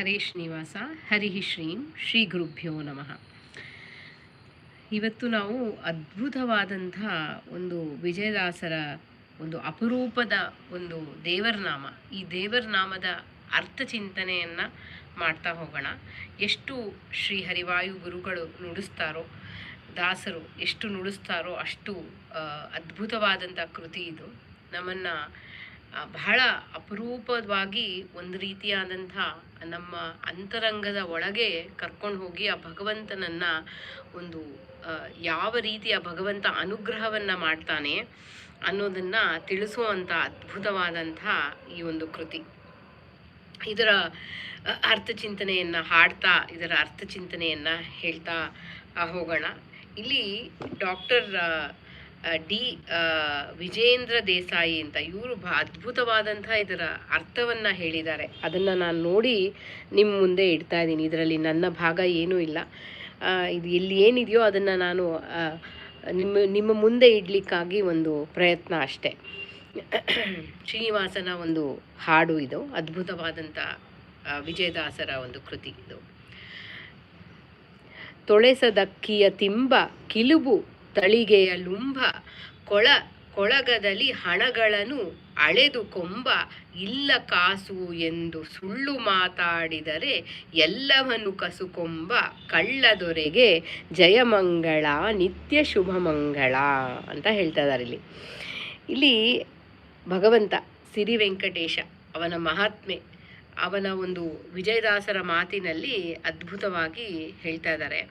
ಹರೇ ಶ್ರೀನಿವಾಸ, ಹರಿ ಶ್ರೀಂ, ಶ್ರೀ ಗುರುಭ್ಯೋ ನಮಃ. ಇವತ್ತು ನಾವು ಅದ್ಭುತವಾದಂಥ ಒಂದು ವಿಜಯದಾಸರ ಒಂದು ಅಪರೂಪದ ಒಂದು ದೇವರನಾಮ, ಈ ದೇವರ ನಾಮದ ಅರ್ಥ ಚಿಂತನೆಯನ್ನು ಮಾಡ್ತಾ ಹೋಗೋಣ. ಎಷ್ಟು ಶ್ರೀ ಹರಿವಾಯು ಗುರುಗಳು ನುಡಿಸ್ತಾರೋ, ದಾಸರು ಎಷ್ಟು ನುಡಿಸ್ತಾರೋ ಅಷ್ಟು ಅದ್ಭುತವಾದಂಥ ಕೃತಿ ಇದು. ನಮ್ಮನ್ನು ಬಹಳ ಅಪರೂಪವಾಗಿ ಒಂದು ರೀತಿಯಾದಂಥ ನಮ್ಮ ಅಂತರಂಗದ ಒಳಗೆ ಕರ್ಕೊಂಡು ಹೋಗಿ ಆ ಭಗವಂತನನ್ನ ಒಂದು ಯಾವ ರೀತಿಯ ಭಗವಂತ ಅನುಗ್ರಹವನ್ನು ಮಾಡ್ತಾನೆ ಅನ್ನೋದನ್ನ ತಿಳಿಸುವಂಥ ಅದ್ಭುತವಾದಂಥ ಈ ಒಂದು ಕೃತಿ. ಇದರ ಅರ್ಥ ಚಿಂತನೆಯನ್ನು ಹಾಡ್ತಾ, ಇದರ ಅರ್ಥ ಚಿಂತನೆಯನ್ನು ಹೇಳ್ತಾ ಹೋಗೋಣ. ಇಲ್ಲಿ ಡಾಕ್ಟರ್ ಡಿ ವಿಜೇಂದ್ರ ದೇಸಾಯಿ ಅಂತ ಇವರು ಬ ಅದ್ಭುತವಾದಂಥ ಇದರ ಅರ್ಥವನ್ನು ಹೇಳಿದ್ದಾರೆ. ಅದನ್ನು ನಾನು ನೋಡಿ ನಿಮ್ಮ ಮುಂದೆ ಇಡ್ತಾ ಇದ್ದೀನಿ. ಇದರಲ್ಲಿ ನನ್ನ ಭಾಗ ಏನೂ ಇಲ್ಲ. ಇದು ಎಲ್ಲಿ ಏನಿದೆಯೋ ಅದನ್ನು ನಾನು ನಿಮ್ಮ ನಿಮ್ಮ ಮುಂದೆ ಇಡಲಿಕ್ಕಾಗಿ ಒಂದು ಪ್ರಯತ್ನ ಅಷ್ಟೇ. ಶ್ರೀನಿವಾಸನ ಒಂದು ಹಾಡು ಇದು. ಅದ್ಭುತವಾದಂಥ ವಿಜಯದಾಸರ ಒಂದು ಕೃತಿ ಇದು. ತೊಳೆಸದಕ್ಕಿಯ ತಿಂಬ ಕಿಲುಬು ತಳಿಗೆಯ ಲುಂಬ ಕೊಳ, ಕೊಳಗದಲ್ಲಿ ಹಣಗಳನ್ನು ಅಳೆದು ಕೊಂಬ, ಇಲ್ಲ ಕಾಸು ಎಂದು ಸುಳ್ಳು ಮಾತಾಡಿದರೆ ಎಲ್ಲವನ್ನು ಕಸುಕೊಂಬ, ಕಳ್ಳದೊರೆಗೆ ಜಯಮಂಗಳ, ನಿತ್ಯ ಶುಭ ಮಂಗಳ ಅಂತ ಹೇಳ್ತಾ ಇದ್ದಾರೆ ಇಲ್ಲಿ. ಇಲ್ಲಿ ಭಗವಂತ ಸಿರಿ ವೆಂಕಟೇಶ ಅವನ ಮಹಾತ್ಮೆ ಅವನ ಒಂದು ವಿಜಯದಾಸರ ಮಾತಿನಲ್ಲಿ ಅದ್ಭುತವಾಗಿ ಹೇಳ್ತಾ ಇದ್ದಾರೆ.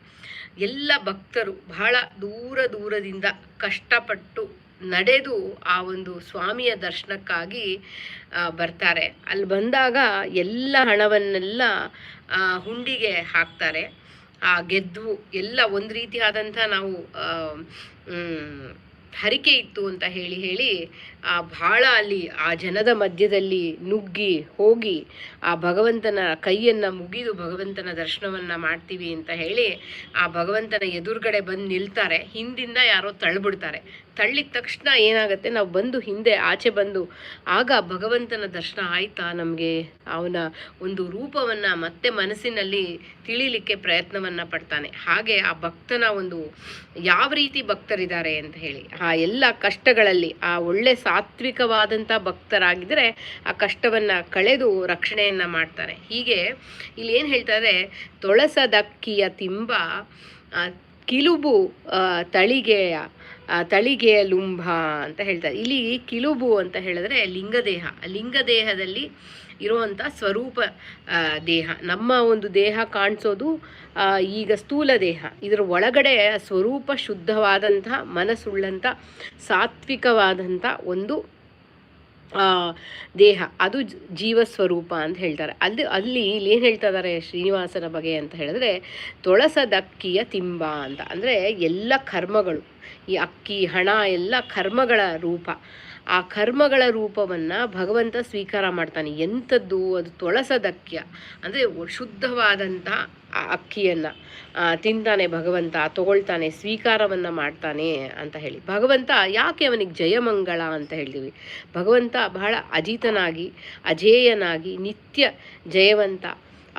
ಎಲ್ಲ ಭಕ್ತರು ಬಹಳ ದೂರ ದೂರದಿಂದ ಕಷ್ಟಪಟ್ಟು ನಡೆದು ಆ ಒಂದು ಸ್ವಾಮಿಯ ದರ್ಶನಕ್ಕಾಗಿ ಬರ್ತಾರೆ. ಅಲ್ಲಿ ಬಂದಾಗ ಎಲ್ಲ ಹಣವನ್ನೆಲ್ಲ ಹುಂಡಿಗೆ ಹಾಕ್ತಾರೆ. ಆ, ಗೆದ್ದು ಎಲ್ಲ ಒಂದು ರೀತಿಯಾದಂಥ ನಾವು ಹರಿಕೆ ಇತ್ತು ಅಂತ ಹೇಳಿ ಹೇಳಿ ಆ ಬಹಳ ಅಲ್ಲಿ, ಆ ಜನದ ಮಧ್ಯದಲ್ಲಿ ನುಗ್ಗಿ ಹೋಗಿ ಆ ಭಗವಂತನ ಕೈಯನ್ನು ಮುಗಿದು ಭಗವಂತನ ದರ್ಶನವನ್ನು ಮಾಡ್ತೀವಿ ಅಂತ ಹೇಳಿ ಆ ಭಗವಂತನ ಎದುರುಗಡೆ ಬಂದು ನಿಲ್ತಾರೆ. ಹಿಂದಿಂದ ಯಾರೋ ತಳ್ಳಿಬಿಡ್ತಾರೆ ತಳ್ಳಿದ ತಕ್ಷಣ ಏನಾಗುತ್ತೆ? ನಾವು ಬಂದು ಹಿಂದೆ ಆಚೆ ಬಂದು ಆಗ ಭಗವಂತನ ದರ್ಶನ ಆಯ್ತಾ ನಮಗೆ? ಅವನ ಒಂದು ರೂಪವನ್ನು ಮತ್ತೆ ಮನಸ್ಸಿನಲ್ಲಿ ತಿಳಿಲಿಕ್ಕೆ ಪ್ರಯತ್ನವನ್ನು ಪಡ್ತಾನೆ. ಹಾಗೆ ಆ ಭಕ್ತನ ಒಂದು ಯಾವ ರೀತಿ ಭಕ್ತರಿದ್ದಾರೆ ಅಂತ ಹೇಳಿ. ಆ ಎಲ್ಲ ಕಷ್ಟಗಳಲ್ಲಿ, ಆ ಒಳ್ಳೆ ಸಾತ್ವಿಕವಾದಂಥ ಭಕ್ತರಾಗಿದ್ದರೆ ಆ ಕಷ್ಟವನ್ನು ಕಳೆದು ರಕ್ಷಣೆಯನ್ನು ಮಾಡ್ತಾರೆ. ಹೀಗೆ ಇಲ್ಲಿ ಏನು ಹೇಳ್ತಾರೆ ತೊಳಸದಕ್ಕಿಯ ತಿಂಬ ಕಿಲುಬು ತಳಿಗೆಯ ತಳಿಗೆಯ ಲುಂಭ ಅಂತ ಹೇಳ್ತಾರೆ. ಇಲ್ಲಿ ಕಿಲುಬು ಅಂತ ಹೇಳಿದ್ರೆ ಲಿಂಗದೇಹ. ಲಿಂಗದೇಹದಲ್ಲಿ ಇರುವಂಥ ಸ್ವರೂಪ ದೇಹ. ನಮ್ಮ ಒಂದು ದೇಹ ಕಾಣಿಸೋದು ಈಗ ಸ್ಥೂಲ ದೇಹ. ಇದರ ಒಳಗಡೆ ಸ್ವರೂಪ ಶುದ್ಧವಾದಂಥ ಮನಸ್ಸುಳ್ಳಂಥ ಸಾತ್ವಿಕವಾದಂಥ ಒಂದು ದೇಹ. ಅದು ಜೀವ ಸ್ವರೂಪ ಅಂತ ಹೇಳ್ತಾರೆ. ಅಲ್ಲಿ ಅಲ್ಲಿ ಇಲ್ಲಿ ಏನು ಹೇಳ್ತಾ ಇದ್ದಾರೆ ಶ್ರೀನಿವಾಸನ ಬಗ್ಗೆ ಅಂತ ಹೇಳಿದ್ರೆ, ತೊಳಸದಕ್ಕಿಯ ತಿಂಬ ಅಂತ. ಅಂದರೆ ಎಲ್ಲ ಕರ್ಮಗಳು, ಈ ಅಕ್ಕಿ, ಹಣ, ಎಲ್ಲ ಕರ್ಮಗಳ ರೂಪ. ಆ ಕರ್ಮಗಳ ರೂಪವನ್ನು ಭಗವಂತ ಸ್ವೀಕಾರ ಮಾಡ್ತಾನೆ. ಎಂಥದ್ದು? ಅದು ತೊಳಸದಕ್ಯ ಅಂದರೆ ಶುದ್ಧವಾದಂಥ ಆ ಅಕ್ಕಿಯನ್ನು ತಿಂತಾನೆ ಭಗವಂತ, ತಗೊಳ್ತಾನೆ, ಸ್ವೀಕಾರವನ್ನು ಮಾಡ್ತಾನೆ ಅಂತ ಹೇಳಿ. ಭಗವಂತ ಯಾಕೆ ಅವನಿಗೆ ಜಯಮಂಗಳ ಅಂತ ಹೇಳ್ತೀವಿ? ಭಗವಂತ ಬಹಳ ಅಜಿತನಾಗಿ, ಅಜೇಯನಾಗಿ, ನಿತ್ಯ ಜಯವಂತ.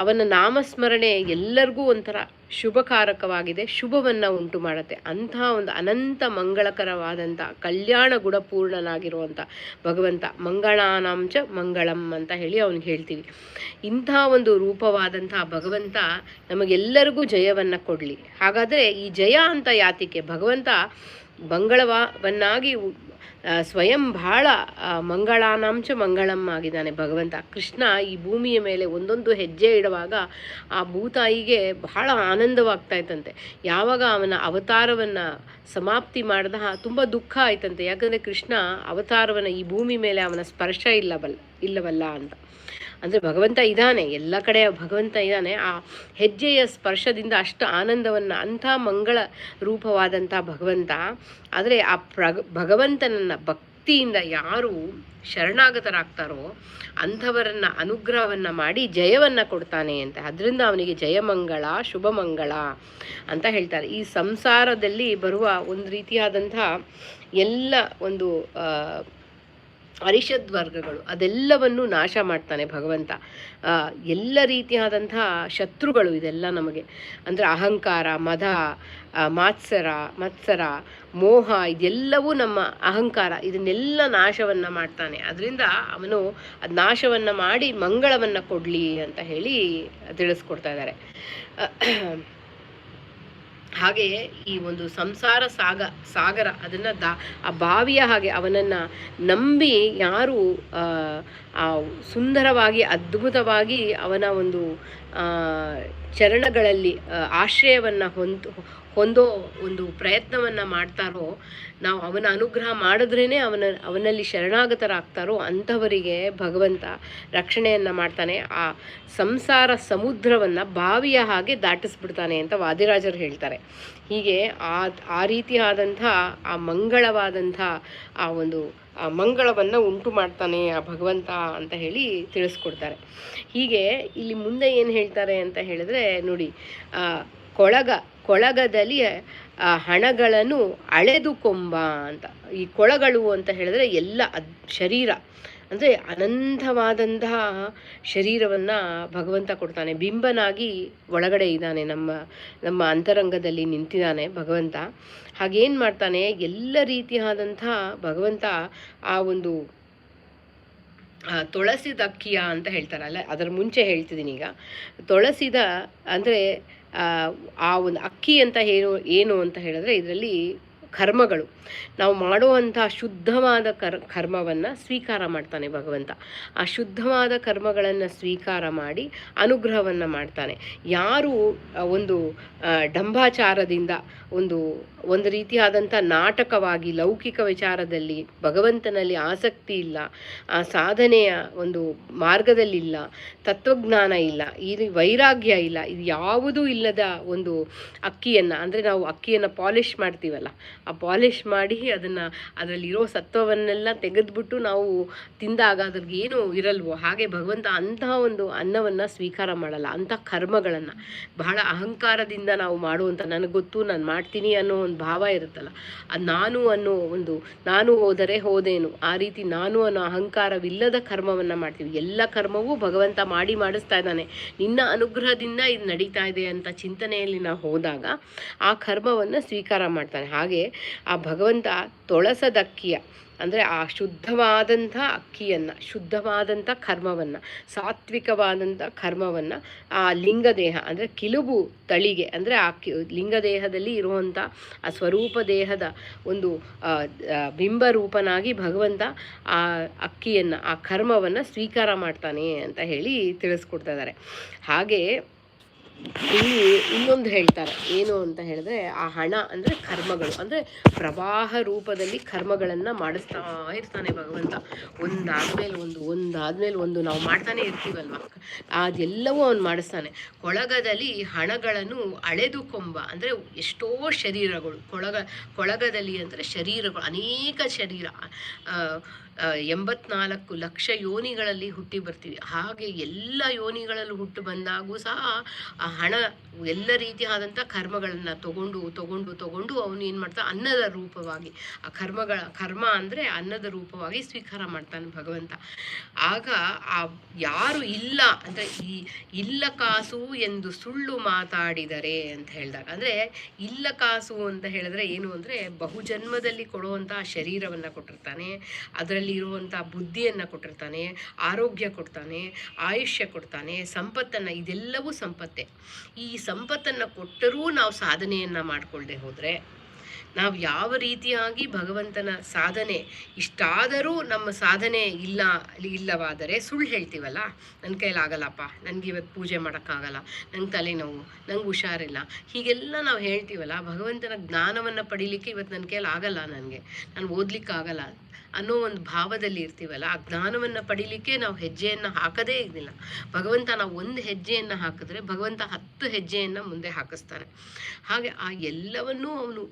ಅವನ ನಾಮಸ್ಮರಣೆ ಎಲ್ಲರಿಗೂ ಒಂಥರ ಶುಭಕಾರಕವಾಗಿದೆ, ಶುಭವನ್ನು ಉಂಟು ಮಾಡುತ್ತೆ. ಅಂಥ ಒಂದು ಅನಂತ ಮಂಗಳಕರವಾದಂಥ, ಕಲ್ಯಾಣ ಗುಣಪೂರ್ಣನಾಗಿರುವಂಥ ಭಗವಂತ ಮಂಗಳಾನಾಂಚ ಮಂಗಳಂ ಅಂತ ಹೇಳಿ ಅವನಿಗೆ ಹೇಳ್ತೀವಿ. ಇಂಥ ಒಂದು ರೂಪವಾದಂಥ ಭಗವಂತ ನಮಗೆಲ್ಲರಿಗೂ ಜಯವನ್ನು ಕೊಡಲಿ. ಹಾಗಾದರೆ ಈ ಜಯ ಅಂತ ಯಾತಿಕೆ ಭಗವಂತ ಮಂಗಳವನ್ನಾಗಿ ಸ್ವಯಂ ಬಹಳ ಮಂಗಳಾನಾಂಚ ಮಂಗಳಂ ಆಗಿದ್ದಾನೆ ಭಗವಂತ. ಕೃಷ್ಣ ಈ ಭೂಮಿಯ ಮೇಲೆ ಒಂದೊಂದು ಹೆಜ್ಜೆ ಇಡುವಾಗ ಆ ಭೂತಾಯಿಗೆ ಬಹಳ ಆನಂದವಾಗ್ತಾ ಇತ್ತಂತೆ ಯಾವಾಗ ಅವನ ಅವತಾರವನ್ನು ಸಮಾಪ್ತಿ ಮಾಡಿದ ತುಂಬ ದುಃಖ ಆಯ್ತಂತೆ. ಯಾಕಂದರೆ ಕೃಷ್ಣ ಅವತಾರವನ್ನು ಈ ಭೂಮಿ ಮೇಲೆ ಅವನ ಸ್ಪರ್ಶ ಇಲ್ಲವಲ್ಲ ಇಲ್ಲವಲ್ಲ ಅಂತ. ಅಂದರೆ ಭಗವಂತ ಇದ್ದಾನೆ ಎಲ್ಲ ಕಡೆ ಭಗವಂತ ಇದ್ದಾನೆ ಆ ಹೆಜ್ಜೆಯ ಸ್ಪರ್ಶದಿಂದ ಅಷ್ಟು ಆನಂದವನ್ನು, ಅಂಥ ಮಂಗಳ ರೂಪವಾದಂಥ ಭಗವಂತ. ಆದರೆ ಆ ಪ್ರಗ, ಭಗವಂತನನ್ನು ಭಕ್ತಿಯಿಂದ ಯಾರು ಶರಣಾಗತರಾಗ್ತಾರೋ ಅಂಥವರನ್ನು ಅನುಗ್ರಹವನ್ನು ಮಾಡಿ ಜಯವನ್ನು ಕೊಡ್ತಾನೆ ಅಂತ. ಅದರಿಂದ ಅವನಿಗೆ ಜಯಮಂಗಳ ಶುಭಮಂಗಳ ಅಂತ ಹೇಳ್ತಾರೆ. ಈ ಸಂಸಾರದಲ್ಲಿ ಬರುವ ಒಂದು ರೀತಿಯಾದಂಥ ಎಲ್ಲ ಒಂದು ಆ, ಅರಿಷದ್ ವರ್ಗಗಳು ಅದೆಲ್ಲವನ್ನು ನಾಶ ಮಾಡ್ತಾನೆ ಭಗವಂತ. ಎಲ್ಲ ರೀತಿಯಾದಂಥ ಶತ್ರುಗಳು ಇದೆಲ್ಲ ನಮಗೆ. ಅಂದರೆ ಅಹಂಕಾರ ಮದ ಮಾತ್ಸರ ಮತ್ಸರ ಮೋಹ ಇದೆಲ್ಲವೂ ನಮ್ಮ ಅಹಂಕಾರ ಇದನ್ನೆಲ್ಲ ನಾಶವನ್ನು ಮಾಡ್ತಾನೆ. ಅದರಿಂದ ಅವನು ಅದು ನಾಶವನ್ನು ಮಾಡಿ ಮಂಗಳವನ್ನು ಕೊಡಲಿ ಅಂತ ಹೇಳಿ ತಿಳಿಸ್ಕೊಡ್ತಾ ಇದ್ದಾರೆ. ಹಾಗೆಯೇ ಈ ಒಂದು ಸಂಸಾರ ಸಾಗ, ಸಾಗರ ಅದನ್ನು ದಾ, ಆ ಬಾವಿಯ ಹಾಗೆ ಅವನನ್ನು ನಂಬಿ ಯಾರು ಸುಂದರವಾಗಿ, ಅದ್ಭುತವಾಗಿ ಅವನ ಒಂದು ಚರಣಗಳಲ್ಲಿ ಆಶ್ರಯವನ್ನು ಹೊಂದ್, ಹೊಂದೋ ಒಂದು ಪ್ರಯತ್ನವನ್ನು ಮಾಡ್ತಾರೋ, ನಾವು ಅವನ ಅನುಗ್ರಹ ಮಾಡಿದ್ರೇ ಅವನ, ಅವನಲ್ಲಿ ಶರಣಾಗತರಾಗ್ತಾರೋ ಅಂಥವರಿಗೆ ಭಗವಂತ ರಕ್ಷಣೆಯನ್ನು ಮಾಡ್ತಾನೆ. ಆ ಸಂಸಾರ ಸಮುದ್ರವನ್ನು ಬಾವಿಯ ಹಾಗೆ ದಾಟಿಸ್ಬಿಡ್ತಾನೆ ಅಂತ ವಾದಿರಾಜರು ಹೇಳ್ತಾರೆ. ಹೀಗೆ ಆ ಆ ರೀತಿಯಾದಂಥ, ಆ ಮಂಗಳವಾದಂಥ, ಆ ಒಂದು ಮಂಗಳವನ್ನು ಉಂಟು ಮಾಡ್ತಾನೆ ಆ ಭಗವಂತ ಅಂತ ಹೇಳಿ ತಿಳಿಸ್ಕೊಡ್ತಾರೆ. ಹೀಗೆ ಇಲ್ಲಿ ಮುಂದೆ ಏನು ಹೇಳ್ತಾರೆ ಅಂತ ಹೇಳಿದ್ರೆ, ನೋಡಿ ಕೊಳಗ, ಕೊಳಗದಲ್ಲಿ ಹಣಗಳನ್ನು ಅಳೆದು ಕೊಂಬ ಅಂತ. ಈ ಕೊಳಗಳು ಅಂತ ಹೇಳಿದ್ರೆ ಎಲ್ಲ ಶರೀರ. ಅಂದರೆ ಅನಂತವಾದಂತಹ ಶರೀರವನ್ನು ಭಗವಂತ ಕೊಡ್ತಾನೆ. ಬಿಂಬನಾಗಿ ಒಳಗಡೆ ಇದ್ದಾನೆ. ನಮ್ಮ ನಮ್ಮ ಅಂತರಂಗದಲ್ಲಿ ನಿಂತಿದ್ದಾನೆ ಭಗವಂತ. ಹಾಗೇನು ಮಾಡ್ತಾನೆ? ಎಲ್ಲ ರೀತಿಯಾದಂಥ ಭಗವಂತ ಆ ಒಂದು ತುಳಸಿದ ಅಕ್ಕಿಯ ಅಂತ ಹೇಳ್ತಾರಲ್ಲ ಅದರ ಮುಂಚೆ ಹೇಳ್ತಿದ್ದೀನಿ ಈಗ. ತೊಳಸಿದ, ಅಂದರೆ, ಆ ಒಂದು ಅಕ್ಕಿ ಅಂತ ಏನು ಏನು ಅಂತ ಹೇಳಿದ್ರೆ ಇದರಲ್ಲಿ ಕರ್ಮಗಳು. ನಾವು ಮಾಡುವಂಥ ಶುದ್ಧವಾದ ಕರ್, ಕರ್ಮವನ್ನು ಸ್ವೀಕಾರ ಮಾಡ್ತಾನೆ ಭಗವಂತ. ಆ ಶುದ್ಧವಾದ ಕರ್ಮಗಳನ್ನು ಸ್ವೀಕಾರ ಮಾಡಿ ಅನುಗ್ರಹವನ್ನು ಮಾಡ್ತಾನೆ. ಯಾರು ಒಂದು ಡಂಬಾಚಾರದಿಂದ ಒಂದು ಒಂದು ರೀತಿಯಾದಂಥ ನಾಟಕವಾಗಿ, ಲೌಕಿಕ ವಿಚಾರದಲ್ಲಿ ಭಗವಂತನಲ್ಲಿ ಆಸಕ್ತಿ ಇಲ್ಲ, ಆ ಸಾಧನೆಯ ಒಂದು ಮಾರ್ಗದಲ್ಲಿಲ್ಲ ತತ್ವಜ್ಞಾನ ಇಲ್ಲ ಈ ವೈರಾಗ್ಯ ಇಲ್ಲ, ಇದು ಯಾವುದೂ ಇಲ್ಲದ ಒಂದು ಅಕ್ಕಿಯನ್ನು, ಅಂದರೆ ನಾವು ಅಕ್ಕಿಯನ್ನು ಪಾಲಿಷ್ ಮಾಡ್ತೀವಲ್ಲ ಆ ಪಾಲಿಷ್ ಮಾಡಿ ಅದನ್ನು ಅದರಲ್ಲಿರೋ ಸತ್ವವನ್ನೆಲ್ಲ ತೆಗೆದುಬಿಟ್ಟು ನಾವು ತಿಂದಾಗ ಅದ್ರಿಗೆ ಏನು ಇರಲ್ವೋ, ಹಾಗೆ ಭಗವಂತ ಅಂತಹ ಒಂದು ಅನ್ನವನ್ನು ಸ್ವೀಕಾರ ಮಾಡಲ್ಲ, ಅಂಥ ಕರ್ಮಗಳನ್ನು. ಬಹಳ ಅಹಂಕಾರದಿಂದ ನಾವು ಮಾಡುವಂಥ ನನಗೆ ಗೊತ್ತು, ನಾನು ಮಾಡ್ತೀನಿ ಅನ್ನೋ ಒಂದು ಭಾವ ಇರುತ್ತಲ್ಲ ನಾನು ಅನ್ನೋ ಒಂದು, ನಾನು ಹೋದರೆ ಹೋದೇನು, ಆ ರೀತಿ ನಾನು ಅನ್ನೋ ಅಹಂಕಾರವಿಲ್ಲದ ಕರ್ಮವನ್ನು ಮಾಡ್ತೀವಿ. ಎಲ್ಲ ಕರ್ಮವೂ ಭಗವಂತ ಮಾಡಿ ಮಾಡಿಸ್ತಾ ಇದ್ದಾನೆ. ನಿನ್ನ ಅನುಗ್ರಹದಿಂದ ಇದು ನಡೀತಾ ಇದೆ ಅಂತ ಚಿಂತನೆಯಲ್ಲಿ ನಾವು ಹೋದಾಗ ಆ ಕರ್ಮವನ್ನು ಸ್ವೀಕಾರ ಮಾಡ್ತಾನೆ. ಹಾಗೆ ಆ ಭಗವಂತ ತೊಳಸದ ಅಕ್ಕಿಯ, ಅಂದರೆ ಆ ಶುದ್ಧವಾದಂಥ ಅಕ್ಕಿಯನ್ನು, ಶುದ್ಧವಾದಂಥ ಕರ್ಮವನ್ನು, ಸಾತ್ವಿಕವಾದಂಥ ಕರ್ಮವನ್ನು ಆ ಲಿಂಗದೇಹ, ಅಂದರೆ ಕಿಲುಬು ತಳಿಗೆ, ಅಂದರೆ ಆ ಕಿ, ಲಿಂಗದೇಹದಲ್ಲಿ ಇರುವಂಥ ಆ ಸ್ವರೂಪ ದೇಹದ ಒಂದು ಬಿಂಬರೂಪನಾಗಿ ಭಗವಂತ ಆ ಅಕ್ಕಿಯನ್ನು, ಆ ಕರ್ಮವನ್ನು ಸ್ವೀಕಾರ ಮಾಡ್ತಾನೆ ಅಂತ ಹೇಳಿ ತಿಳಿಸ್ಕೊಡ್ತಾ ಇದ್ದಾರೆ. ಹಾಗೆ ಇಲ್ಲಿ ಇನ್ನೊಂದು ಹೇಳ್ತಾರೆ, ಏನು ಅಂತ ಹೇಳಿದ್ರೆ, ಆ ಹಣ ಅಂದರೆ ಕರ್ಮಗಳು, ಅಂದರೆ ಪ್ರವಾಹ ರೂಪದಲ್ಲಿ ಕರ್ಮಗಳನ್ನು ಮಾಡಿಸ್ತಾ ಇರ್ತಾನೆ ಭಗವಂತ. ಒಂದಾದ್ಮೇಲೆ ಒಂದು ಒಂದಾದ್ಮೇಲೆ ಒಂದು, ನಾವು ಮಾಡ್ತಾನೆ ಇರ್ತೀವಲ್ವ? ಅದೆಲ್ಲವೂ ಅವನು ಮಾಡಿಸ್ತಾನೆ. ಕೊಳಗದಲ್ಲಿ ಹಣಗಳನ್ನು ಅಳೆದು ಕೊಂಬ ಅಂದರೆ ಎಷ್ಟೋ ಶರೀರಗಳು, ಕೊಳಗ, ಕೊಳಗದಲ್ಲಿ ಅಂದರೆ ಶರೀರಗಳು, ಅನೇಕ ಶರೀರ ಎಂಬತ್ನಾಲ್ಕು ಲಕ್ಷ ಯೋನಿಗಳಲ್ಲಿ ಹುಟ್ಟಿ ಬರ್ತೀವಿ. ಹಾಗೆ ಎಲ್ಲ ಯೋನಿಗಳಲ್ಲಿ ಹುಟ್ಟು ಬಂದಾಗೂ ಸಹ ಆ ಹಣ ಎಲ್ಲ ರೀತಿಯಾದಂಥ ಕರ್ಮಗಳನ್ನು ತಗೊಂಡು ತಗೊಂಡು ತಗೊಂಡು ಅವನು ಏನು ಮಾಡ್ತಾ ಅನ್ನದ ರೂಪವಾಗಿ, ಆ ಕರ್ಮಗಳ, ಕರ್ಮ ಅಂದರೆ ಅನ್ನದ ರೂಪವಾಗಿ ಸ್ವೀಕಾರ ಮಾಡ್ತಾನೆ ಭಗವಂತ. ಆಗ ಆ ಯಾರು ಇಲ್ಲ ಅಂದರೆ ಈ ಇಲ್ಲ ಕಾಸು ಎಂದು ಸುಳ್ಳು ಮಾತಾಡಿದರೆ ಅಂತ ಹೇಳಿದಾಗ, ಅಂದರೆ ಇಲ್ಲ ಕಾಸು ಅಂತ ಹೇಳಿದ್ರೆ ಏನು ಅಂದರೆ ಬಹುಜನ್ಮದಲ್ಲಿ ಕೊಡುವಂಥ ಶರೀರವನ್ನು ಕೊಟ್ಟಿರ್ತಾನೆ, ಅದರಲ್ಲಿ ಇರುವಂಥ ಬುದ್ಧಿಯನ್ನು ಕೊಟ್ಟಿರ್ತಾನೆ, ಆರೋಗ್ಯ ಕೊಡ್ತಾನೆ, ಆಯುಷ್ಯ ಕೊಡ್ತಾನೆ, ಸಂಪತ್ತನ್ನು, ಇದೆಲ್ಲವೂ ಸಂಪತ್ತೇ. ಈ ಸಂಪತ್ತನ್ನು ಕೊಟ್ಟರೂ ನಾವು ಸಾಧನೆಯನ್ನು ಮಾಡಿಕೊಳ್ಳದೆ ಹೋದರೆ, ನಾವು ಯಾವ ರೀತಿಯಾಗಿ ಭಗವಂತನ ಸಾಧನೆ ಇಷ್ಟಾದರೂ ನಮ್ಮ ಸಾಧನೆ ಇಲ್ಲ, ಇಲ್ಲವಾದರೆ ಸುಳ್ಳು ಹೇಳ್ತೀವಲ್ಲ? ನನ್ನ ಕೈಲಾಗಲ್ಲಪ್ಪ ನನಗೆ ಇವತ್ತು ಪೂಜೆ ಮಾಡೋಕ್ಕಾಗಲ್ಲ, ನಂಗೆ ತಲೆನೋವು ನಂಗೆ ಹುಷಾರಿಲ್ಲ. ಹೀಗೆಲ್ಲ ನಾವು ಹೇಳ್ತೀವಲ್ಲ, ಭಗವಂತನ ಜ್ಞಾನವನ್ನು ಪಡೀಲಿಕ್ಕೆ ಇವತ್ತು ನನ್ನ ಕೈಲಾಗಲ್ಲ ನನಗೆ. ನಾನು ಓದ್ಲಿಕ್ಕಾಗಲ್ಲ. ಅನ್ನೋ ಒಂದು ಭಾವದಲ್ಲಿ ಇರ್ತೀವಲ್ಲ, ಆ ಜ್ಞಾನವನ್ನು ಪಡೀಲಿಕ್ಕೆ ನಾವು ಹೆಜ್ಜೆಯನ್ನು ಹಾಕದೇ ಇದ್ದಿಲ್ಲ ಭಗವಂತ ನಾವು ಒಂದು ಹೆಜ್ಜೆಯನ್ನು ಹಾಕಿದ್ರೆ ಭಗವಂತ ಹತ್ತು ಹೆಜ್ಜೆಯನ್ನು ಮುಂದೆ ಹಾಕಿಸ್ತಾನೆ ಹಾಗೆ ಆ ಎಲ್ಲವನ್ನೂ ಅವನು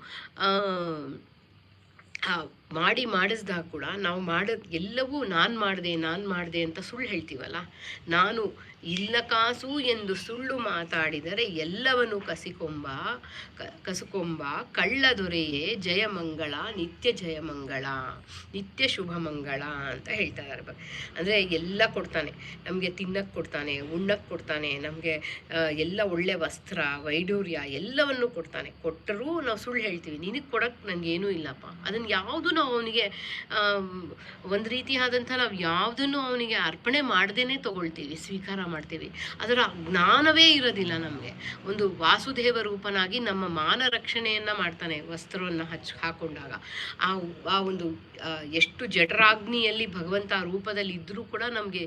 ಮಾಡಿ ಮಾಡಿಸ್ದಾಗ ಕೂಡ ನಾವು ಮಾಡೋದು ಎಲ್ಲವೂ ನಾನು ಮಾಡಿದೆ ನಾನು ಮಾಡಿದೆ ಅಂತ ಸುಳ್ಳು ಹೇಳ್ತೀವಲ್ಲ, ನಾನು ಇಲ್ಲ ಕಾಸು ಎಂದು ಸುಳ್ಳು ಮಾತಾಡಿದರೆ ಎಲ್ಲವನ್ನು ಕಸಿಕೊಂಬ ಕಸುಕೊಂಬ. ಕಳ್ಳ ದೊರೆಯೇ ಜಯಮಂಗಳ ನಿತ್ಯ ಜಯಮಂಗಳ ನಿತ್ಯ ಶುಭ ಮಂಗಳ ಅಂತ ಹೇಳ್ತಾ ಇದ್ದಾರೆ ಅಂದರೆ ಎಲ್ಲ ಕೊಡ್ತಾನೆ. ನಮಗೆ ತಿನ್ನಕ್ಕೆ ಕೊಡ್ತಾನೆ ಉಣ್ಣಕ್ಕೆ ಕೊಡ್ತಾನೆ, ನಮಗೆ ಎಲ್ಲ ಒಳ್ಳೆ ವಸ್ತ್ರ ವೈಡೂರ್ಯ ಎಲ್ಲವನ್ನು ಕೊಡ್ತಾನೆ. ಕೊಟ್ಟರೂ ನಾವು ಸುಳ್ಳು ಹೇಳ್ತೀವಿ. ನಿನಗೆ ಕೊಡಕ್ಕೆ ನನಗೇನೂ ಇಲ್ಲಪ್ಪ. ಅದನ್ನು ಯಾವುದು ನಾವು ಅವನಿಗೆ ಒಂದು ರೀತಿಯಾದಂಥ ನಾವು ಯಾವುದನ್ನು ಅವನಿಗೆ ಅರ್ಪಣೆ ಮಾಡ್ದೇ ತೊಗೊಳ್ತೀವಿ, ಸ್ವೀಕಾರ ಮಾಡ್ತೀವಿ. ಅದರ ಜ್ಞಾನವೇ ಇರೋದಿಲ್ಲ ನಮಗೆ. ಒಂದು ವಾಸುದೇವ ರೂಪನಾಗಿ ನಮ್ಮ ಮಾನ ರಕ್ಷಣೆಯನ್ನು ಮಾಡ್ತಾನೆ ವಸ್ತ್ರವನ್ನು ಹಚ್ಚಿ ಹಾಕೊಂಡಾಗ. ಆ ಆ ಒಂದು ಎಷ್ಟು ಜಠರಾಗ್ನಿಯಲ್ಲಿ ಭಗವಂತ ರೂಪದಲ್ಲಿ ಇದ್ದರೂ ಕೂಡ ನಮಗೆ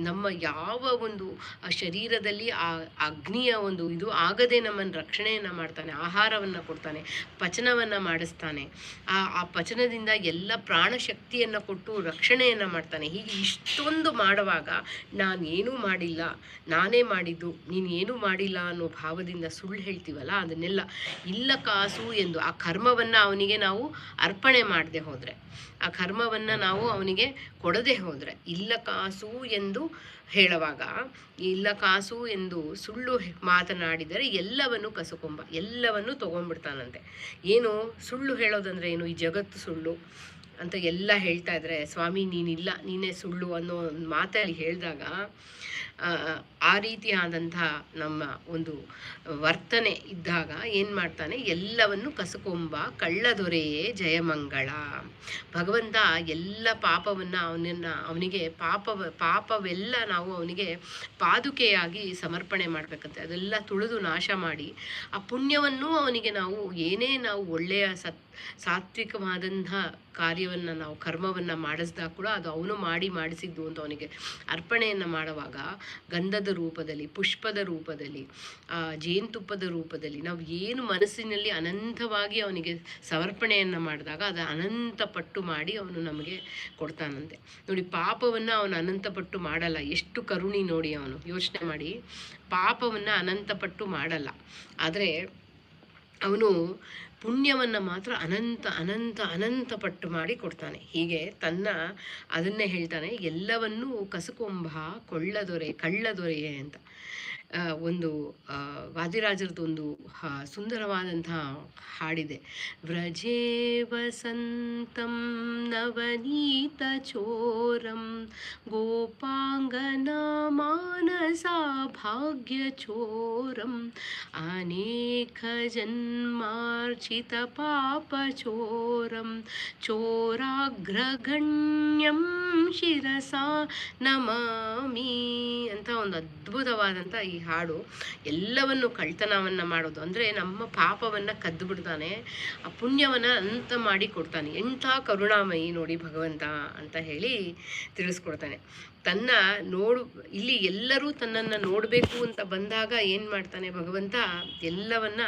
ನಮ್ಮ ಯಾವ ಒಂದು ಶರೀರದಲ್ಲಿ ಆ ಅಗ್ನಿಯ ಒಂದು ಇದು ಆಗದೆ ನಮ್ಮನ್ನು ರಕ್ಷಣೆಯನ್ನು ಮಾಡ್ತಾನೆ, ಆಹಾರವನ್ನು ಕೊಡ್ತಾನೆ, ಪಚನವನ್ನು ಮಾಡಿಸ್ತಾನೆ. ಆ ಆ ಪಚನದಿಂದ ಎಲ್ಲ ಪ್ರಾಣಶಕ್ತಿಯನ್ನು ಕೊಟ್ಟು ರಕ್ಷಣೆಯನ್ನು ಮಾಡ್ತಾನೆ. ಹೀಗೆ ಇಷ್ಟೊಂದು ಮಾಡುವಾಗ ನಾನು ಏನೂ ಮಾಡಿಲ್ಲ ನಾನೇ ಮಾಡಿದ್ದು, ನೀನು ಏನೂ ಮಾಡಿಲ್ಲ ಅನ್ನೋ ಭಾವದಿಂದ ಸುಳ್ಳು ಹೇಳ್ತೀವಲ್ಲ, ಅದನ್ನೆಲ್ಲ ಇಲ್ಲ ಕಾಸು ಎಂದು ಆ ಕರ್ಮವನ್ನು ಅವನಿಗೆ ನಾವು ಅರ್ಪಣೆ ಮಾಡದೆ ಹೋದರೆ, ಆ ಕರ್ಮವನ್ನು ನಾವು ಅವನಿಗೆ ಕೊಡದೆ ಹೋದರೆ, ಇಲ್ಲ ಕಾಸು ಎಂದು ಹೇಳುವಾಗ, ಇಲ್ಲ ಕಾಸು ಎಂದು ಸುಳ್ಳು ಮಾತನಾಡಿದರೆ ಎಲ್ಲವನ್ನು ಕಸುಕೊಂಬ, ಎಲ್ಲವನ್ನು ತಗೊಂಡ್ಬಿಡ್ತಾನಂತೆ. ಏನು ಸುಳ್ಳು ಹೇಳೋದಂದ್ರೆ ಏನು? ಈ ಜಗತ್ತು ಸುಳ್ಳು ಅಂತ ಎಲ್ಲ ಹೇಳ್ತಾ ಇದ್ರೆ, ಸ್ವಾಮಿ ನೀನಿಲ್ಲ, ನೀನೇ ಸುಳ್ಳು ಅನ್ನೋ ಒಂದು ಮಾತಲ್ಲಿ ಹೇಳಿದಾಗ ಆ, ರೀತಿಯಾದಂಥ ನಮ್ಮ ಒಂದು ವರ್ತನೆ ಇದ್ದಾಗ ಏನು ಮಾಡ್ತಾನೆ? ಎಲ್ಲವನ್ನು ಕಸಕೊಂಬ ಕಳ್ಳದೊರೆಯೇ ಜಯಮಂಗಳ ಭಗವಂತ ಎಲ್ಲ ಪಾಪವನ್ನು ಅವನನ್ನು ಅವನಿಗೆ ಪಾಪ ಪಾಪವೆಲ್ಲ ನಾವು ಅವನಿಗೆ ಪಾದುಕೆಯಾಗಿ ಸಮರ್ಪಣೆ ಮಾಡಬೇಕಂತೆ. ಅದೆಲ್ಲ ತುಳಿದು ನಾಶ ಮಾಡಿ ಆ ಪುಣ್ಯವನ್ನು ಅವನಿಗೆ ನಾವು ಏನೇ ನಾವು ಒಳ್ಳೆಯ ಸತ್ ಸಾತ್ವಿಕವಾದಂಥ ಕಾರ್ಯವನ್ನು ನಾವು ಕರ್ಮವನ್ನು ಮಾಡಿಸಿದಾಗ ಕೂಡ ಅದು ಅವನು ಮಾಡಿ ಮಾಡಿಸಿದ್ದು ಅಂತ ಅವನಿಗೆ ಅರ್ಪಣೆಯನ್ನು ಮಾಡುವಾಗ ಗಂಧದ ರೂಪದಲ್ಲಿ ಪುಷ್ಪದ ರೂಪದಲ್ಲಿ ಆ, ಜೇನುತುಪ್ಪದ ರೂಪದಲ್ಲಿ ನಾವು ಏನು ಮನಸ್ಸಿನಲ್ಲಿ ಅನಂತವಾಗಿ ಅವನಿಗೆ ಸಮರ್ಪಣೆಯನ್ನು ಮಾಡಿದಾಗ ಅದು ಅನಂತ ಪಟ್ಟು ಮಾಡಿ ಅವನು ನಮಗೆ ಕೊಡ್ತಾನಂತೆ. ನೋಡಿ ಪಾಪವನ್ನು ಅವನು ಅನಂತ ಪಟ್ಟು ಮಾಡಲ್ಲ. ಎಷ್ಟು ಕರುಣಿ ನೋಡಿ ಅವನು. ಯೋಚನೆ ಮಾಡಿ. ಪಾಪವನ್ನು ಅನಂತ ಪಟ್ಟು ಮಾಡಲ್ಲ. ಆದರೆ ಅವನು ಪುಣ್ಯವನ್ನು ಮಾತ್ರ ಅನಂತ ಅನಂತ ಅನಂತ ಪಟ್ಟು ಮಾಡಿ ಕೊಡ್ತಾನೆ. ಹೀಗೆ ತನ್ನ ಅದನ್ನೇ ಹೇಳ್ತಾನೆ, ಎಲ್ಲವನ್ನೂ ಕಸುಕೊಂಬ, ಕೊಳ್ಳದೊರೆ, ಕಳ್ಳದೊರೆಯೇ ಅಂತ. ಒಂದು ವಾದಿರಾಜರದೊಂದು ಸುಂದರವಾದಂತಹ ಹಾಡಿದೆ. ವ್ರಜೇ ವಸಂತಂ ನವನೀತ ಚೋರಂ, ಗೋಪಾಂಗನ ಮಾನಸ ಭಾಗ್ಯ ಚೋರಂ, ಅನೇಕ ಜನ್ಮಾರ್ಚಿತ ಪಾಪ ಚೋರಂ, ಚೋರಾಗ್ರಗಣ್ಯಂ ಶಿರಸಾ ನಮಾಮಿ ಅಂತ ಒಂದು ಅದ್ಭುತವಾದಂಥ ಹಾಡು ಎಲ್ಲವನ್ನು ಕಳ್ತನವನ್ನು ಮಾಡೋದು. ಅಂದರೆ ನಮ್ಮ ಪಾಪವನ್ನು ಕದ್ದು ಬಿಡ್ತಾನೆ, ಆ ಪುಣ್ಯವನ್ನು ಅಂತ ಮಾಡಿ ಕೊಡ್ತಾನೆ. ಎಂಥ ಕರುಣಾಮಯಿ ನೋಡಿ ಭಗವಂತ ಅಂತ ಹೇಳಿ ತಿಳಿಸ್ಕೊಡ್ತಾನೆ. ತನ್ನ ನೋಡು, ಇಲ್ಲಿ ಎಲ್ಲರೂ ತನ್ನನ್ನು ನೋಡಬೇಕು ಅಂತ ಬಂದಾಗ ಏನು ಮಾಡ್ತಾನೆ ಭಗವಂತ? ಎಲ್ಲವನ್ನ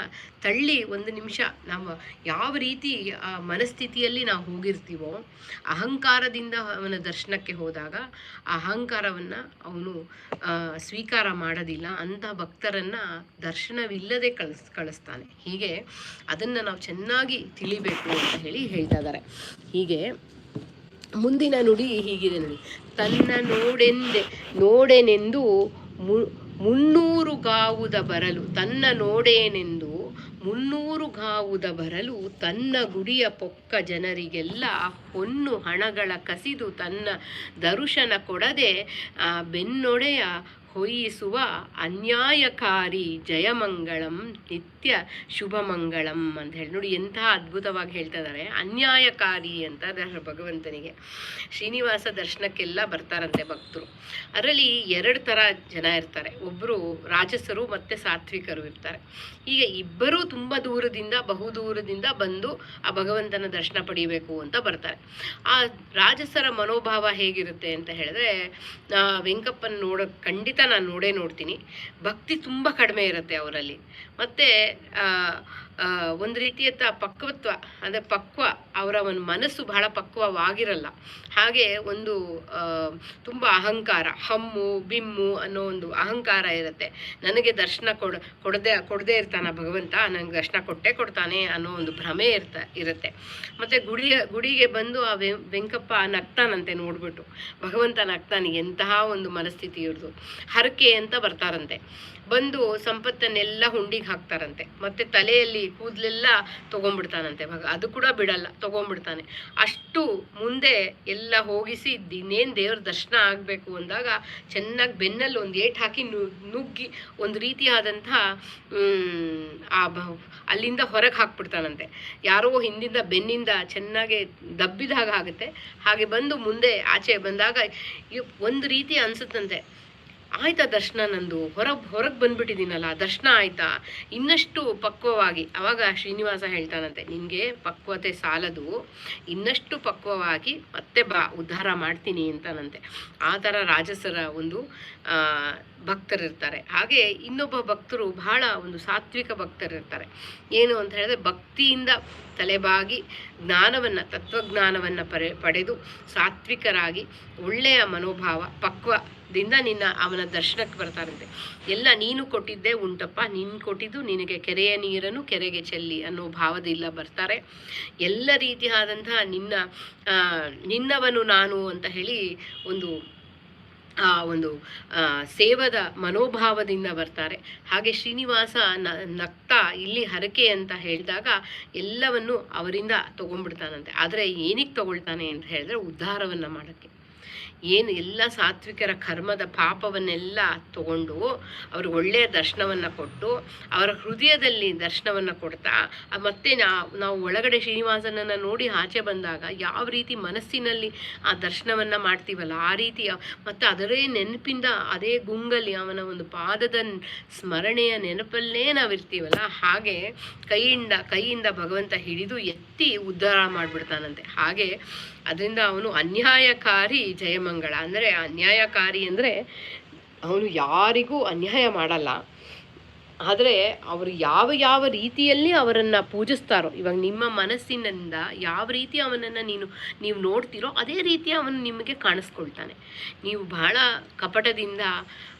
ತಳ್ಳಿ ಒಂದು ನಿಮಿಷ ನಾವು ಯಾವ ರೀತಿ ಆ ಮನಸ್ಥಿತಿಯಲ್ಲಿ ನಾವು ಹೋಗಿರ್ತೀವೋ, ಅಹಂಕಾರದಿಂದ ಅವನ ದರ್ಶನಕ್ಕೆ ಹೋದಾಗ ಆ ಅಹಂಕಾರವನ್ನು ಅವನು ಸ್ವೀಕಾರ ಮಾಡೋದಿಲ್ಲ ಅಂತ ಭಕ್ತರನ್ನು ದರ್ಶನವಿಲ್ಲದೆ ಕಳಿಸ್, ಕಳಿಸ್ತಾನೆ. ಹೀಗೆ ಅದನ್ನು ನಾವು ಚೆನ್ನಾಗಿ ತಿಳಿಬೇಕು ಅಂತ ಹೇಳಿ ಹೇಳ್ತಾ ಇದ್ದಾರೆ. ಹೀಗೆ ಮುಂದಿನ ನುಡಿ ಹೀಗಿದೆ ನೋಡಿ. ತನ್ನ ನೋಡೆಂದೆ, ನೋಡೆನೆಂದು ಮುನ್ನೂರು ಗಾವುದ ಬರಲು, ತನ್ನ ನೋಡೇನೆಂದು ಮುನ್ನೂರು ಗಾವುದ ಬರಲು, ತನ್ನ ಗುಡಿಯ ಪೊಕ್ಕ ಜನರಿಗೆಲ್ಲ ಹೊನ್ನು ಹಣಗಳ ಕಸಿದು ತನ್ನ ದರುಶನ ಕೊಡದೆ ಬೆನ್ನೊಡೆಯ ಹೊಯ್ಯಿಸುವ ಅನ್ಯಾಯಕಾರಿ ಜಯಮಂಗಳಂ ನಿತ್ಯ ಶುಭಮಂಗಳಂ ಅಂತ ಹೇಳಿ. ನೋಡಿ, ಎಂತಹ ಅದ್ಭುತವಾಗಿ ಹೇಳ್ತಾ ಇದ್ದಾರೆ. ಅನ್ಯಾಯಕಾರಿ ಅಂತ ಭಗವಂತನಿಗೆ. ಶ್ರೀನಿವಾಸ ದರ್ಶನಕ್ಕೆಲ್ಲ ಬರ್ತಾರಂತೆ ಭಕ್ತರು. ಅದರಲ್ಲಿ ಎರಡು ಥರ ಜನ ಇರ್ತಾರೆ. ಒಬ್ಬರು ರಾಜಸರು, ಮತ್ತು ಸಾತ್ವಿಕರು ಇರ್ತಾರೆ. ಈಗ ಇಬ್ಬರೂ ತುಂಬ ದೂರದಿಂದ ಬಹುದೂರದಿಂದ ಬಂದು ಆ ಭಗವಂತನ ದರ್ಶನ ಪಡಿಬೇಕು ಅಂತ ಬರ್ತಾರೆ. ಆ ರಾಜಸರ ಮನೋಭಾವ ಹೇಗಿರುತ್ತೆ ಅಂತ ಹೇಳಿದ್ರೆ ವೆಂಕಪ್ಪನ ನೋಡೋ, ಖಂಡಿತ ನಾನು ನೋಡೇ ನೋಡ್ತೀನಿ. ಭಕ್ತಿ ತುಂಬ ಕಡಿಮೆ ಇರುತ್ತೆ ಅವರಲ್ಲಿ. ಮತ್ತು ಒಂದು ರೀತಿಯತ್ತ ಪಕ್ವತ್ವ, ಅಂದರೆ ಪಕ್ವ, ಅವರ ಒಂದು ಮನಸ್ಸು ಬಹಳ ಪಕ್ವವಾಗಿರಲ್ಲ. ಹಾಗೆ ಒಂದು ತುಂಬ ಅಹಂಕಾರ, ಹಮ್ಮು, ಬಿಮ್ಮು ಅನ್ನೋ ಒಂದು ಅಹಂಕಾರ ಇರುತ್ತೆ. ನನಗೆ ದರ್ಶನ ಕೊಡ, ಕೊಡದೆ ಕೊಡದೆ ಇರ್ತಾನ ಭಗವಂತ ನನಗೆ ದರ್ಶನ ಕೊಟ್ಟೆ ಕೊಡ್ತಾನೆ ಅನ್ನೋ ಒಂದು ಭ್ರಮೆ ಇರ್ತ, ಇರುತ್ತೆ. ಮತ್ತು ಗುಡಿಯ, ಗುಡಿಗೆ ಬಂದು ಆ ವೆಂಕಪ್ಪ ನಗ್ತಾನಂತೆ ನೋಡ್ಬಿಟ್ಟು. ಭಗವಂತ ನಗ್ತಾನೆ, ಎಂತಹ ಒಂದು ಮನಸ್ಥಿತಿ ಇರೋದು ಹರಕೆ ಅಂತ ಬರ್ತಾರಂತೆ. ಬಂದು ಸಂಪತ್ತನ್ನೆಲ್ಲ ಹುಂಡಿಗೆ ಹಾಕ್ತಾರಂತೆ. ಮತ್ತೆ ತಲೆಯಲ್ಲಿ ಕೂದಲೆಲ್ಲ ತಗೊಂಡ್ಬಿಡ್ತಾನಂತೆ ಭಗ ಅದು ಕೂಡ ಬಿಡಲ್ಲ ತಗೊಂಡ್ಬಿಡ್ತಾನೆ ಅಷ್ಟು ಮುಂದೆ ಎಲ್ಲ ಹೋಗಿಸಿ ಇನ್ನೇನು ದೇವ್ರ ದರ್ಶನ ಆಗಬೇಕು ಅಂದಾಗ ಚೆನ್ನಾಗಿ ಬೆನ್ನಲ್ಲಿ ಒಂದು ಏಟ್ ಹಾಕಿ ನುಗ್ಗಿ ಒಂದು ರೀತಿಯಾದಂತಹ ಆ ಅಲ್ಲಿಂದ ಹೊರಗೆ ಹಾಕ್ಬಿಡ್ತಾನಂತೆ. ಯಾರೋ ಹಿಂದಿಂದ ಬೆನ್ನಿಂದ ಚೆನ್ನಾಗಿ ದಬ್ಬಿದಾಗ ಆಗುತ್ತೆ. ಹಾಗೆ ಬಂದು ಮುಂದೆ ಆಚೆ ಬಂದಾಗ ಒಂದು ರೀತಿ ಅನ್ಸುತ್ತಂತೆ. ಆಯ್ತಾ ದರ್ಶನ ನಂದು? ಹೊರಗೆ ಹೊರಗೆ ಬಂದ್ಬಿಟ್ಟಿದ್ದೀನಲ್ಲ, ದರ್ಶನ ಆಯ್ತಾ? ಇನ್ನಷ್ಟು ಪಕ್ವವಾಗಿ, ಅವಾಗ ಶ್ರೀನಿವಾಸ ಹೇಳ್ತಾನಂತೆ, ನಿನಗೆ ಪಕ್ವತೆ ಸಾಲದು, ಇನ್ನಷ್ಟು ಪಕ್ವವಾಗಿ ಮತ್ತೆ ಬಾ, ಉದ್ಧಾರ ಮಾಡ್ತೀನಿ ಅಂತಾನಂತೆ. ಆ ಥರ ರಾಜಸರ ಒಂದು ಭಕ್ತರಿರ್ತಾರೆ. ಹಾಗೆ ಇನ್ನೊಬ್ಬ ಭಕ್ತರು ಬಹಳ ಒಂದು ಸಾತ್ವಿಕ ಭಕ್ತರಿರ್ತಾರೆ. ಏನು ಅಂತ ಹೇಳಿದ್ರೆ, ಭಕ್ತಿಯಿಂದ ತಲೆಬಾಗಿ ಜ್ಞಾನವನ್ನು, ತತ್ವಜ್ಞಾನವನ್ನು ಪಡೆ ಪಡೆದು ಸಾತ್ವಿಕರಾಗಿ ಒಳ್ಳೆಯ ಮನೋಭಾವ ಪಕ್ವದಿಂದ ನಿನ್ನ ಅವನ ದರ್ಶನಕ್ಕೆ ಬರ್ತಾರಂತೆ ಎಲ್ಲ ನೀನು ಕೊಟ್ಟಿದ್ದೇ ಉಂಟಪ್ಪ, ನೀನು ಕೊಟ್ಟಿದ್ದು ನಿನಗೆ ಕೆರೆಯ ನೀರನ್ನು ಕೆರೆಗೆ ಚೆಲ್ಲಿ ಅನ್ನೋ ಭಾವದಿಂದ ಬರ್ತಾರೆ. ಎಲ್ಲ ರೀತಿಯಾದಂತಹ ನಿನ್ನ ನಿನ್ನವನು ನಾನು ಅಂತ ಹೇಳಿ ಒಂದು, ಆ, ಒಂದು ಸೇವದ ಮನೋಭಾವದಿಂದ ಬರ್ತಾರೆ. ಹಾಗೆ ಶ್ರೀನಿವಾಸ ನ, ನಗ್ತಾ ಇಲ್ಲಿ ಹರಕೆ ಅಂತ ಹೇಳಿದಾಗ ಎಲ್ಲವನ್ನು ಅವರಿಂದ ತಗೊಂಡ್ಬಿಡ್ತಾನಂತೆ. ಆದರೆ ಏನಕ್ಕೆ ತಗೊಳ್ತಾನೆ ಅಂತ ಹೇಳಿದ್ರೆ ಉದ್ಧಾರವನ್ನು ಮಾಡೋಕ್ಕೆ. ಏನು ಎಲ್ಲ ಸಾತ್ವಿಕರ ಕರ್ಮದ ಪಾಪವನ್ನೆಲ್ಲ ತಗೊಂಡು ಅವ್ರಿಗೆ ಒಳ್ಳೆಯ ದರ್ಶನವನ್ನು ಕೊಟ್ಟು ಅವರ ಹೃದಯದಲ್ಲಿ ದರ್ಶನವನ್ನು ಕೊಡ್ತಾ ಮತ್ತೆ ನಾವು ನಾವು ಒಳಗಡೆ ಶ್ರೀನಿವಾಸನನ್ನು ನೋಡಿ ಆಚೆ ಬಂದಾಗ ಯಾವ ರೀತಿ ಮನಸ್ಸಿನಲ್ಲಿ ಆ ದರ್ಶನವನ್ನು ಮಾಡ್ತೀವಲ್ಲ, ಆ ರೀತಿ ಮತ್ತು ಅದರೇ ನೆನಪಿಂದ ಅದೇ ಗುಂಗಲ್ಲಿ ಅವನ ಒಂದು ಪಾದದ ಸ್ಮರಣೆಯ ನೆನಪಲ್ಲೇ ನಾವಿರ್ತೀವಲ್ಲ, ಹಾಗೆ ಕೈಯಿಂದ ಕೈಯಿಂದ ಭಗವಂತ ಹಿಡಿದು ಎತ್ತಿ ಉದ್ಧಾರ ಮಾಡಿಬಿಡ್ತಾನಂತೆ. ಹಾಗೆ ಅದರಿಂದ ಅವನು ಅನ್ಯಾಯಕಾರಿ ಜಯಮಂಗಳ. ಅಂದರೆ ಅನ್ಯಾಯಕಾರಿ ಅಂದರೆ ಅವನು ಯಾರಿಗೂ ಅನ್ಯಾಯ ಮಾಡಲ್ಲ. ಆದರೆ ಅವರು ಯಾವ ಯಾವ ರೀತಿಯಲ್ಲಿ ಅವರನ್ನು ಪೂಜಿಸ್ತಾರೋ, ಇವಾಗ ನಿಮ್ಮ ಮನಸ್ಸಿನಿಂದ ಯಾವ ರೀತಿ ಅವನನ್ನು ನೀನು, ನೀವು ನೋಡ್ತೀರೋ, ಅದೇ ರೀತಿ ಅವನು ನಿಮಗೆ ಕಾಣಿಸ್ಕೊಳ್ತಾನೆ. ನೀವು ಬಹಳ ಕಪಟದಿಂದ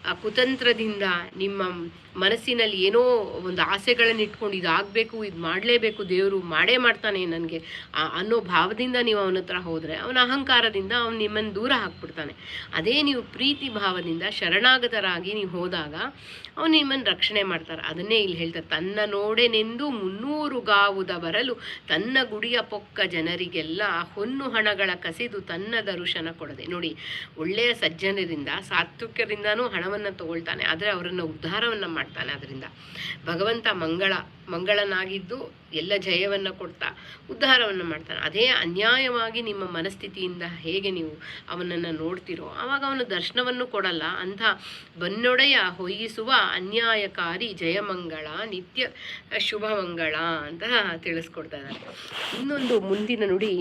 ಆ, ಕುತಂತ್ರದಿಂದ ನಿಮ್ಮ ಮನಸ್ಸಿನಲ್ಲಿ ಏನೋ ಒಂದು ಆಸೆಗಳನ್ನು ಇಟ್ಕೊಂಡು ಇದಾಗಬೇಕು ಇದು ಮಾಡಲೇಬೇಕು ದೇವರು ಮಾಡೇ ಮಾಡ್ತಾನೆ ನನಗೆ ಅನ್ನೋ ಭಾವದಿಂದ ನೀವು ಅವನ ಹತ್ರ ಹೋದರೆ ಅವನ ಅಹಂಕಾರದಿಂದ ಅವನು ನಿಮ್ಮನ್ನು ದೂರ ಹಾಕ್ಬಿಡ್ತಾನೆ. ಅದೇ ನೀವು ಪ್ರೀತಿ ಭಾವದಿಂದ ಶರಣಾಗತರಾಗಿ ನೀವು ಹೋದಾಗ ಅವನು ನಿಮ್ಮನ್ನು ರಕ್ಷಣೆ ಮಾಡ್ತಾರೆ. ಅದನ್ನೇ ಇಲ್ಲಿ ಹೇಳ್ತಾರೆ ತನ್ನ ನೋಡೆನೆಂದು ಮುನ್ನೂರು ಗಾವುದ ಬರಲು ತನ್ನ ಗುಡಿಯ ಪೊಕ್ಕ ಜನರಿಗೆಲ್ಲ ಹೊನ್ನು ಹಣಗಳ ಕಸಿದು ತನ್ನ ದರುಶನ ಕೊಡದೆ. ನೋಡಿ ಒಳ್ಳೆಯ ಸಜ್ಜನರಿಂದ ಸಾತ್ವಿಕರಿಂದನೂ ಹಣವನ್ನು ತಗೊಳ್ತಾನೆ ಆದರೆ ಅವರನ್ನು ಉದ್ಧಾರವನ್ನು ಮಾಡ್ತಾನೆ ಅದರಿಂದ ಭಗವಂತ ಮಂಗಳ ಮಂಗಳನಾಗಿದ್ದು ಎಲ್ಲ ಜಯವನ್ನು ಕೊಡ್ತಾ ಉದ್ಧಾರವನ್ನು ಮಾಡ್ತಾನೆ. ಅದೇ ಅನ್ಯಾಯವಾಗಿ ನಿಮ್ಮ ಮನಸ್ಥಿತಿಯಿಂದ ಹೇಗೆ ನೀವು ಅವನನ್ನು ನೋಡ್ತೀರೋ, ಆವಾಗ ಅವನು ದರ್ಶನವನ್ನು ಕೊಡಲ್ಲ. ಅಂಥ ಬನ್ನೊಡೆಯ ಹೊಯ್ಯಿಸುವ ಅನ್ಯಾಯಕಾರಿ ಜಯಮಂಗಳ, ನಿತ್ಯ ಶುಭಮಂಗಳ ಅಂತ ತಿಳಿಸ್ಕೊಡ್ತಾ ಇದ್ದಾರೆ ಇನ್ನೊಂದು ಮುಂದಿನ ನುಡಿ